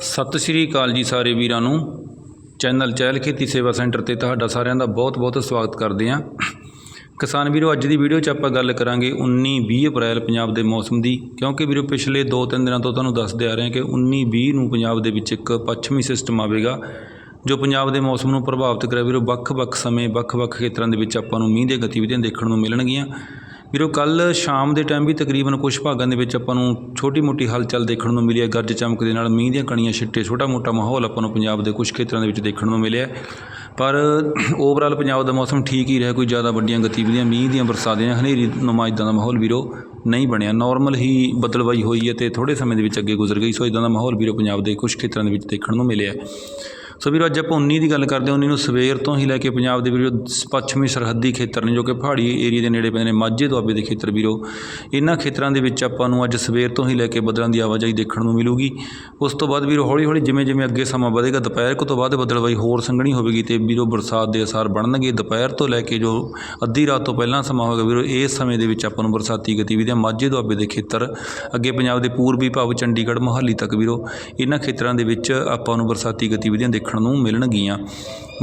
ਸਤਿ ਸ਼੍ਰੀ ਅਕਾਲ ਜੀ ਸਾਰੇ ਵੀਰਾਂ ਨੂੰ। ਚੈਨਲ ਚਹਿਲ ਖੇਤੀ ਸੇਵਾ ਸੈਂਟਰ ਤੇ ਤੁਹਾਡਾ ਸਾਰਿਆਂ ਦਾ ਬਹੁਤ-ਬਹੁਤ ਸਵਾਗਤ ਕਰਦੇ ਹਾਂ। ਕਿਸਾਨ ਵੀਰੋ, ਅੱਜ ਦੀ ਵੀਡੀਓ 'ਚ ਆਪਾਂ ਗੱਲ ਕਰਾਂਗੇ 19-20 ਅਪ੍ਰੈਲ ਪੰਜਾਬ ਦੇ ਮੌਸਮ ਦੀ। ਕਿਉਂਕਿ ਵੀਰੋ, ਪਿਛਲੇ 2-3 ਦਿਨਾਂ ਤੋਂ ਤੁਹਾਨੂੰ ਦੱਸਦੇ ਆ ਰਹੇ ਹਾਂ ਕਿ 19-20 ਨੂੰ ਪੰਜਾਬ ਦੇ ਵਿੱਚ ਇੱਕ ਪੱਛਮੀ ਸਿਸਟਮ ਆਵੇਗਾ, ਜੋ ਪੰਜਾਬ ਦੇ ਮੌਸਮ ਨੂੰ ਪ੍ਰਭਾਵਿਤ ਕਰੇ ਵੀਰੋ, ਵੱਖ-ਵੱਖ ਸਮੇਂ, ਵੱਖ-ਵੱਖ ਖੇਤਰਾਂ ਦੇ ਵਿੱਚ ਆਪਾਂ ਨੂੰ ਮੀਂਹ ਦੀਆਂ ਗਤੀਵਿਧੀਆਂ ਦੇਖਣ ਨੂੰ ਮਿਲਣਗੀਆਂ। ਵੀਰੋ, ਕੱਲ੍ਹ ਸ਼ਾਮ ਦੇ ਟਾਈਮ ਵੀ ਤਕਰੀਬਨ ਕੁਛ ਭਾਗਾਂ ਦੇ ਵਿੱਚ ਆਪਾਂ ਨੂੰ ਛੋਟੀ-ਮੋਟੀ ਹਲਚਲ ਦੇਖਣ ਨੂੰ ਮਿਲੀ ਹੈ ਗਰਜ ਚਮਕ ਦੇ ਨਾਲ ਮੀਂਹ ਦੀਆਂ ਕਣੀਆਂ ਛਿੱਟੇ, ਛੋਟਾ-ਮੋਟਾ ਮਾਹੌਲ ਆਪਾਂ ਨੂੰ ਪੰਜਾਬ ਦੇ ਕੁਝ ਖੇਤਰਾਂ ਦੇ ਵਿੱਚ ਦੇਖਣ ਨੂੰ ਮਿਲਿਆ। ਪਰ ਓਵਰਆਲ ਪੰਜਾਬ ਦਾ ਮੌਸਮ ਠੀਕ ਹੀ ਰਿਹਾ, ਕੋਈ ਜ਼ਿਆਦਾ ਵੱਡੀਆਂ ਗਤੀਵਿਧੀਆਂ, ਮੀਂਹ ਦੀਆਂ ਬਰਸਾਤਾਂ ਦੀਆਂ ਹਨੇਰੀ ਨੁਮਾ ਇੱਦਾਂ ਦਾ ਮਾਹੌਲ ਵੀਰੋ ਨਹੀਂ ਬਣਿਆ। ਨਾਰਮਲ ਹੀ ਬਦਲਵਾਈ ਹੋਈ ਹੈ ਤੇ ਥੋੜੇ ਸਮੇਂ ਦੇ ਵਿੱਚ ਅੱਗੇ ਗੁਜ਼ਰ ਗਈ। ਸੋ ਇਦਾਂ ਦਾ ਮਾਹੌਲ ਵੀਰੋ ਪੰਜਾਬ ਦੇ ਕੁਝ ਖੇਤਰਾਂ ਦੇ ਵਿੱਚ ਦੇਖਣ ਨੂੰ ਮਿਲਿਆ। ਸੋ ਵੀਰੋ, ਅੱਜ ਆਪਾਂ 19 ਦੀ ਗੱਲ ਕਰਦੇ ਹਾਂ 19 ਨੂੰ ਸਵੇਰ ਤੋਂ ਹੀ ਲੈ ਕੇ ਪੰਜਾਬ ਦੇ ਵੀਰੋ, ਪੱਛਮੀ ਸਰਹੱਦੀ ਖੇਤਰ ਨੇ, ਜੋ ਕਿ ਪਹਾੜੀ ਏਰੀਆ ਦੇ ਨੇੜੇ ਪੈਂਦੇ ਨੇ, ਮਾਝੇ ਦੁਆਬੇ ਦੇ ਖੇਤਰ ਵੀਰੋ। ਇਹਨਾਂ ਖੇਤਰਾਂ ਦੇ ਵਿੱਚ ਆਪਾਂ ਨੂੰ ਅੱਜ ਸਵੇਰ ਤੋਂ ਹੀ ਲੈ ਕੇ ਬੱਦਲਾਂ ਦੀ ਆਵਾਜਾਈ ਦੇਖਣ ਨੂੰ ਮਿਲੂਗੀ। ਉਸ ਤੋਂ ਬਾਅਦ ਵੀਰੋ ਹੌਲੀ ਹੌਲੀ ਜਿਵੇਂ ਜਿਵੇਂ ਅੱਗੇ ਸਮਾਂ ਵਧੇਗਾ, ਦੁਪਹਿਰ ਤੋਂ ਬਾਅਦ ਬੱਦਲਵਾਈ ਹੋਰ ਸੰਘਣੀ ਹੋਵੇਗੀ ਤੇ ਵੀਰੋ, ਬਰਸਾਤ ਦੇ ਅਸਾਰ ਬਣਨਗੇ। ਦੁਪਹਿਰ ਤੋਂ ਲੈ ਕੇ ਜੋ ਅੱਧੀ ਰਾਤ ਤੋਂ ਪਹਿਲਾਂ ਸਮਾਂ ਹੋਵੇਗਾ ਵੀਰੋ, ਇਸ ਸਮੇਂ ਦੇ ਵਿੱਚ ਆਪਾਂ ਨੂੰ ਬਰਸਾਤੀ ਗਤੀਵਿਧੀਆਂ ਮਾਝੇ ਦੁਆਬੇ ਦੇ ਖੇਤਰ, ਅੱਗੇ ਪੰਜਾਬ ਦੇ ਪੂਰਬੀ ਭਾਵ ਚੰਡੀਗੜ੍ਹ, ਮੋਹਾਲੀ ਤੱਕ ਵੀਰੋ ਇਹਨਾਂ ਖੇਤਰਾਂ ਦੇ ਵਿੱਚ ਆਪਾਂ ਨੂੰ ਬਰਸਾਤੀ ਗਤੀਵਿਧੀਆਂ ਦੇਖਣ ਦੇਖਣ ਨੂੰ ਮਿਲਣਗੀਆਂ।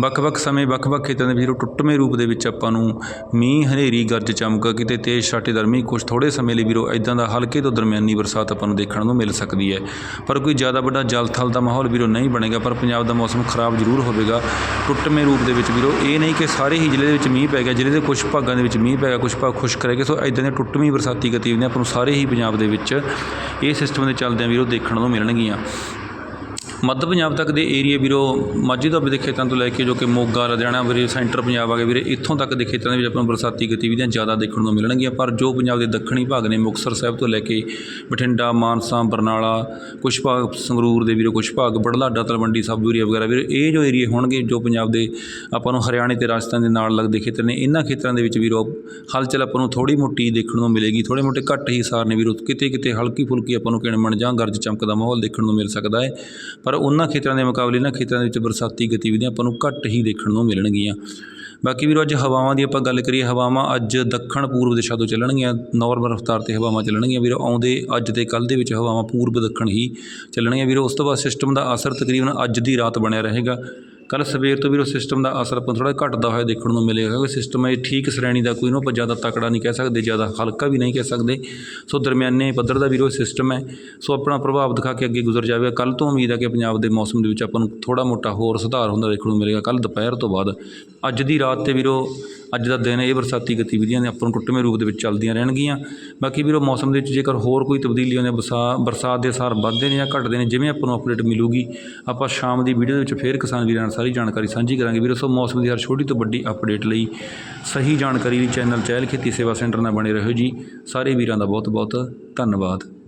ਵੱਖ-ਵੱਖ ਸਮੇਂ ਵੱਖ-ਵੱਖ ਖੇਤਰਾਂ ਦੇ ਵੀਰੋ ਟੁੱਟਵੇਂ ਰੂਪ ਦੇ ਵਿੱਚ ਆਪਾਂ ਨੂੰ ਮੀਂਹ, ਹਨੇਰੀ, ਗਰਜ ਚਮਕ, ਕਿਤੇ ਤੇਜ਼ ਛਾਟੇਦਾਰ ਮੀਂਹ ਕੁਝ ਥੋੜੇ ਸਮੇਂ ਲਈ ਵੀਰੋ ਇਦਾਂ ਦਾ ਹਲਕੇ ਤੋਂ ਦਰਮਿਆਨੀ ਬਰਸਾਤ ਆਪਾਂ ਨੂੰ ਦੇਖਣ ਨੂੰ ਮਿਲ ਸਕਦੀ ਹੈ। ਪਰ ਕੋਈ ਜ਼ਿਆਦਾ ਵੱਡਾ ਜਲ ਥਲ ਦਾ ਮਾਹੌਲ ਵੀਰੋ ਨਹੀਂ ਬਣੇਗਾ, ਪਰ ਪੰਜਾਬ ਦਾ ਮੌਸਮ ਖਰਾਬ ਜ਼ਰੂਰ ਹੋਵੇਗਾ। ਟੁੱਟਵੇਂ ਰੂਪ ਦੇ ਵਿੱਚ ਵੀਰੋ ਇਹ ਨਹੀਂ ਕਿ ਸਾਰੇ ਹੀ ਜ਼ਿਲ੍ਹੇ ਦੇ ਵਿੱਚ ਮੀਂਹ ਪੈ ਗਿਆ, ਜ਼ਿਲ੍ਹੇ ਦੇ ਕੁਝ ਭਾਗਾਂ ਦੇ ਵਿੱਚ ਮੀਂਹ ਪੈ ਗਿਆ ਕੁਝ ਭਾਗ ਖੁਸ਼ਕ ਰਹਿ ਗਏ, ਸੋ ਇਦਾਂ ਦੀਆਂ ਟੁੱਟਵੀਂ ਬਰਸਾਤੀ ਗਤੀਵਿਧੀਆਂ ਆਪਾਂ ਨੂੰ ਸਾਰੇ ਹੀ ਪੰਜਾਬ ਦੇ ਵਿੱਚ ਇਹ ਸਿਸਟਮ ਦੇ ਚੱਲਦਿਆਂ ਵੀਰੋ ਦੇਖਣ ਨੂੰ ਮਿਲਣਗੀਆਂ। ਮੱਧ ਪੰਜਾਬ ਤੱਕ ਦੇ ਏਰੀਏ ਵੀਰੋ, ਮਾਝੇ ਦੁਆਬੇ ਦੇ ਖੇਤਰਾਂ ਤੋਂ ਲੈ ਕੇ ਜੋ ਕਿ ਮੋਗਾ, ਲੁਧਿਆਣਾ ਵੀਰੇ, ਸੈਂਟਰ ਪੰਜਾਬ ਆ ਗਏ ਵੀਰੇ, ਇੱਥੋਂ ਤੱਕ ਦੇ ਖੇਤਰਾਂ ਦੇ ਵਿੱਚ ਆਪਾਂ ਨੂੰ ਬਰਸਾਤੀ ਗਤੀਵਿਧੀਆਂ ਜ਼ਿਆਦਾ ਦੇਖਣ ਨੂੰ ਮਿਲਣਗੀਆਂ, ਪਰ ਜੋ ਪੰਜਾਬ ਦੇ ਦੱਖਣੀ ਭਾਗ ਨੇ ਮੁਕਤਸਰ ਸਾਹਿਬ ਤੋਂ ਲੈ ਕੇ ਬਠਿੰਡਾ, ਮਾਨਸਾ, ਬਰਨਾਲਾ ਕੁਝ ਭਾਗ ਸੰਗਰੂਰ ਦੇ ਵੀਰੋ ਕੁਝ ਭਾਗ ਬੜਲਾਡਾ ਤਲਵੰਡੀ ਸਾਬੂ ਏਰੀਆ ਵਗੈਰਾ ਵੀਰੇ, ਇਹ ਜੋ ਏਰੀਏ ਹੋਣਗੇ, ਜੋ ਪੰਜਾਬ ਦੇ ਆਪਾਂ ਨੂੰ ਹਰਿਆਣੇ ਤੇ ਰਾਜਸਥਾਨ ਦੇ ਨਾਲ ਲੱਗਦੇ ਖੇਤਰ ਨੇ, ਇਹਨਾਂ ਖੇਤਰਾਂ ਦੇ ਵਿੱਚ ਵੀਰੋ, ਹਲਚਲ ਆਪਾਂ ਨੂੰ ਥੋੜੀ ਮੋਟੀ ਦੇਖਣ ਨੂੰ ਮਿਲੇਗੀ ਥੋੜੇ ਮੋਟੇ ਘੱਟ ਹੀ ਸਾਰ ਨੇ ਵੀਰੋ ਕਿਤੇ ਕਿਤੇ ਹਲਕੀ ਫੁਲਕੀ ਆਪਾਂ ਨੂੰ ਕਿਣਮਣ ਜਾਂ ਗਰਜ ਚਮਕ ਦਾ ਮਾਹੌਲ ਦੇਖਣ ਨੂੰ ਮਿਲ ਸਕਦਾ ਹੈ, ਪਰ ਪਰ ਉਹਨਾਂ ਖੇਤਰਾਂ ਦੇ ਮੁਕਾਬਲੇ ਇਹਨਾਂ ਖੇਤਰਾਂ ਦੇ ਵਿੱਚ ਬਰਸਾਤੀ ਗਤੀਵਿਧੀਆਂ ਆਪਾਂ ਨੂੰ ਘੱਟ ਹੀ ਦੇਖਣ ਨੂੰ ਮਿਲਣਗੀਆਂ। ਬਾਕੀ ਵੀਰੋ ਅੱਜ ਹਵਾਵਾਂ ਦੀ ਆਪਾਂ ਗੱਲ ਕਰੀਏ, ਹਵਾਵਾਂ ਅੱਜ ਦੱਖਣ ਪੂਰਬ ਦਿਸ਼ਾ ਤੋਂ ਚੱਲਣਗੀਆਂ ਨਾਰਮਲ ਰਫ਼ਤਾਰ ਤੇ ਹਵਾਵਾਂ ਚੱਲਣਗੀਆਂ ਵੀਰੋ, ਆਉਂਦੇ ਅੱਜ ਤੇ ਕੱਲ੍ਹ ਦੇ ਵਿੱਚ ਹਵਾਵਾਂ ਪੂਰਬ ਦੱਖਣ ਹੀ ਚੱਲਣਗੀਆਂ। ਵੀਰੋ ਉਸ ਤੋਂ ਬਾਅਦ ਸਿਸਟਮ ਦਾ ਅਸਰ ਤਕਰੀਬਨ ਅੱਜ ਦੀ ਰਾਤ ਬਣਿਆ ਰਹੇਗਾ। ਕੱਲ ਸਵੇਰ ਤੋਂ ਵੀ ਉਹ ਸਿਸਟਮ ਦਾ ਅਸਰ ਆਪਾਂ ਥੋੜਾ ਘਟਦਾ ਹੋਇਆ ਦੇਖਣ ਨੂੰ ਮਿਲੇਗਾ ਕਿਉਂਕਿ ਸਿਸਟਮ ਇਹ ਠੀਕ ਸ਼੍ਰੇਣੀ ਦਾ ਕੋਈ ਨੂੰ, ਆਪਾਂ ਜ਼ਿਆਦਾ ਤਕੜਾ ਨਹੀਂ ਕਹਿ ਸਕਦੇ, ਜ਼ਿਆਦਾ ਹਲਕਾ ਵੀ ਨਹੀਂ ਕਹਿ ਸਕਦੇ। ਸੋ ਦਰਮਿਆਨੇ ਪੱਧਰ ਦਾ ਵੀਰੋ ਸਿਸਟਮ ਹੈ। ਸੋ ਆਪਣਾ ਪ੍ਰਭਾਵ ਦਿਖਾ ਕੇ ਅੱਗੇ ਗੁਜ਼ਰ ਜਾਵੇਗਾ ਕੱਲ ਤੋਂ ਉਮੀਦ ਹੈ ਕਿ ਪੰਜਾਬ ਦੇ ਮੌਸਮ ਦੇ ਵਿੱਚ ਆਪਾਂ ਨੂੰ ਥੋੜਾ ਮੋਟਾ ਹੋਰ ਸੁਧਾਰ ਹੁੰਦਾ ਦੇਖਣ ਨੂੰ ਮਿਲੇਗਾ। ਕੱਲ ਦੁਪਹਿਰ ਤੋਂ ਬਾਅਦ ਅੱਜ ਦੀ ਰਾਤ ਤੇ ਵੀਰੋ, ਅੱਜ ਦਾ ਦਿਨ ਇਹ ਬਰਸਾਤੀ ਗਤੀਵਿਧੀਆਂ ਨੇ ਆਪਾਂ ਨੂੰ ਟੁੱਟਵੇਂ ਰੂਪ ਦੇ ਵਿੱਚ ਚੱਲਦੀਆਂ ਰਹਿਣਗੀਆਂ। ਬਾਕੀ ਵੀਰੋ, ਮੌਸਮ ਦੇ ਵਿੱਚ ਜੇਕਰ ਹੋਰ ਕੋਈ ਤਬਦੀਲੀ ਆਉਂਦੀ ਹੈ, ਬਸਾ, ਬਰਸਾਤ ਦੇ ਅਸਾਰ ਵੱਧਦੇ ਨੇ ਜਾਂ ਘਟਦੇ ਨੇ, ਜਿਵੇਂ ਆਪਾਂ ਨੂੰ ਅਪਡੇਟ ਮਿਲੂਗੀ, ਆਪਾਂ ਸ਼ਾਮ ਦੀ ਵੀਡੀਓ ਦੇ ਵਿੱਚ ਫੇਰ ਕਿਸਾਨ ਵੀਰਾਂ ਨਾਲ ਸਾਰੀ ਜਾਣਕਾਰੀ ਸਾਂਝੀ ਕਰਾਂਗੇ। ਵੀਰੋ, ਸੋ ਮੌਸਮ ਦੀ ਹਰ ਛੋਟੀ ਤੋਂ ਵੱਡੀ ਅਪਡੇਟ ਲਈ ਸਹੀ ਜਾਣਕਾਰੀ ਲਈ ਚੈਨਲ ਚਹਿਲ ਖੇਤੀ ਸੇਵਾ ਸੈਂਟਰ ਨਾਲ ਬਣੇ ਰਹੋ ਜੀ। ਸਾਰੇ ਵੀਰਾਂ ਦਾ ਬਹੁਤ ਬਹੁਤ ਧੰਨਵਾਦ।